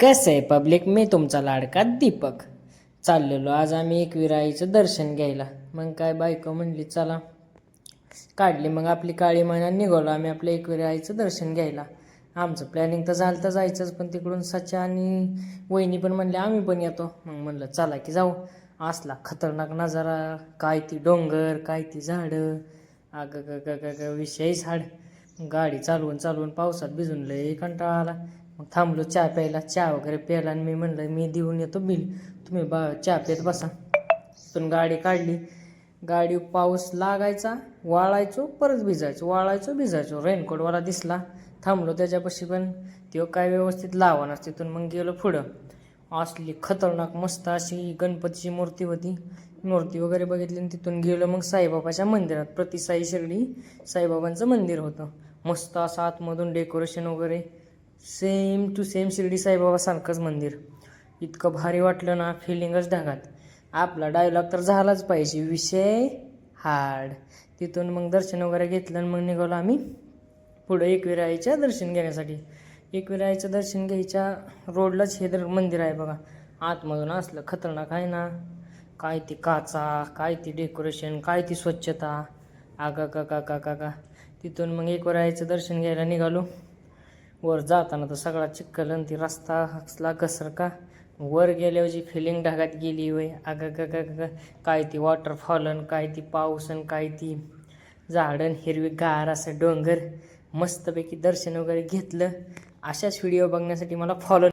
कसं आहे पब्लिक मी तुमचा लाडका दीपक. चाललेलो आज आम्ही एकविराईचं दर्शन घ्यायला. मग काय बायको म्हणली चला. काढली मग आपली काळी महिना निघालो आम्ही आपल्या एकविराईचं दर्शन घ्यायला. आमचं प्लॅनिंग तर झालं तर जायचंच पण तिकडून सचा आणि वहिनी पण म्हणले आम्ही पण येतो. मग म्हणलं चला की जाऊ. असला खतरनाक नजारा काय ती डोंगर काय ती झाडं. अग ग ग ग ग विषयी झाड. गाडी चालवून चालवून पावसात भिजून लय कंटाळा आला. मग थांबलो चहा प्यायला. चहा वगैरे प्यायला आणि मी म्हणलं मी देऊन येतो बिल. तुम्ही बा चहा पेत बसा. पण गाडी काढली. गाडी पाऊस लागायचा वाळायचो परत भिजायचो. वाळायचो भिजायचो. रेनकोटवाला दिसला. थांबलो त्याच्यापाशी पण. तो काय व्यवस्थित लावणार तिथून. मग गेलो पुढं. असली खतरनाक मस्त अशी गणपतीची मूर्ती होती. मूर्ती वगैरे बघितली आणि तिथून गेलो. मग साईबाबाच्या मंदिरात प्रतिसाई शिर्डी साईबाबांचं मंदिर होतं. मस्त असं आतमधून डेकोरेशन वगैरे. सेम टू सेम शिर्डी साईबाबासारखंच मंदिर. इतकं भारी वाटलं ना फिलिंगच ढगात. आपला डायलॉग तर झालाच पाहिजे विषय हार्ड तिथून मग दर्शन वगैरे घेतलं आणि मग निघालो आम्ही पुढं एकविराईच्या दर्शन घेण्यासाठी. एकविराईचं दर्शन घ्यायच्या रोडलाच हे दर मंदिर आहे बघा. आतमधून असलं खतरनाक आहे ना. काय ती काचा काय ती डेकोरेशन काय ती स्वच्छता. आगा का का का का का तिथून मग एकविराईचं दर्शन घ्यायला निघालो. वर जाताना तर सगळा चिखल आणि ती रस्ता हसला घसर का वर गेल्यावर जी फिलिंग ढगात गेली वय अग ग ग काय ती वॉटरफॉल काय ती पाऊस आणि काय ती झाडन हिरवी गार असं डोंगर. मस्तपैकी दर्शन वगैरे घेतलं. अशाच व्हिडिओ बघण्यासाठी मला फॉलो